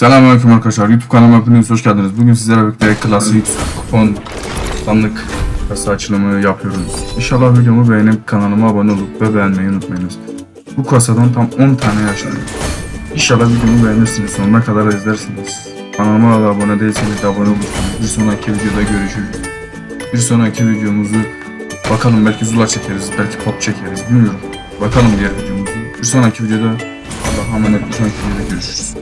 Selamünaleyküm arkadaşlar. YouTube kanalıma hepiniz hoş geldiniz. Bugün sizlere birlikte klasik kupon sandık kasa açılımı yapıyoruz. İnşallah videomu beğenip kanalıma abone olup ve beğenmeyi unutmayınız. Bu kasadan tam 10 tane yaşadım. İnşallah videomu beğenirsiniz. Sonuna kadar izlersiniz. Kanalıma da abone değilseniz de abone olursunuz. Bir sonraki videoda görüşürüz. Bir sonraki videomuzu bakalım belki Zula çekeriz, belki pop çekeriz bilmiyorum. Bakalım diğer videomuzu. Bir sonraki videoda Allah'a emanet bir sonraki videoda görüşürüz.